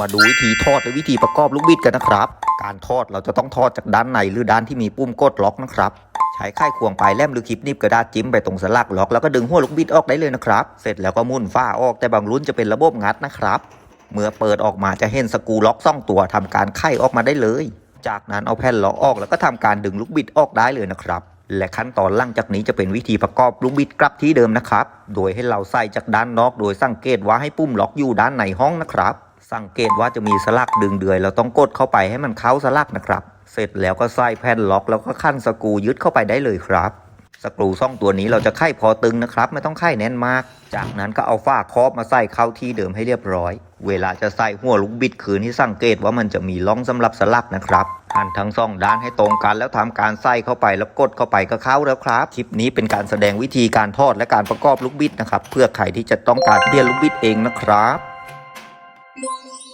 มาดูวิธีทอดและวิธีประกอบลูกบิดกันนะครับ การทอดเราจะต้องทอดจากด้านในหรือด้านที่มีปุ่มกดล็อกนะครับ ใช้ไข้ควงปลายแหลมหรือคลิปนิบกระดาษจิ้มไปตรงสลักล็อกแล้วก็ดึงหัวลูกบิดออกได้เลยนะครับ เสร็จแล้วก็มุนฝ้าออกแต่บางรุ่นจะเป็นระบบงัดนะครับ เมื่อเปิดออกมาจะเห็นสกูล็อกซ่องตัวทำการไขออกมาได้เลย จากนั้นเอาแผ่นล็อกออกแล้วก็ทำการดึงลูกบิดออกได้เลยนะครับ และขั้นตอนหล่างจากนี้จะเป็นวิธีประกอบลูกบิดกลับที่เดิมนะครับ โดยให้เราใส่จากด้านนอก โดยสังเกตว่าให้ปุ่มล็อกอยู่ด้านในห้องนะครับ สังเกตว่าจะมีสลักดึงเดือย เราต้องกดเข้าไปให้มันเข้าสลักนะครับ เสร็จแล้วก็ใส่แผ่นล็อกแล้วก็ขั้นสกรูยึดเข้าไปได้เลยครับสกรูซ่องตัวนี้เราจะไขพอตึงนะครับ ไม่ต้องไขแน่นมาก จากนั้นก็เอาฝ้าครอบมาใส่เข้าที่เดิมให้เรียบร้อย เวลาจะใส่หัวลูกบิดคืนที่สังเกตว่ามันจะมีร่องสำหรับสลักนะครับหันทั้งสองด้านให้ตรงกันแล้วทำการใส่เข้าไปแล้วกดเข้าไปก็เข้าแล้วครับคลิปนี้เป็นการแสดงวิธีการทอดและการประกอบลูกบิดนะครับ เพื่อใครที่จะต้องการเปลี่ยนลูกบิดเองนะครับ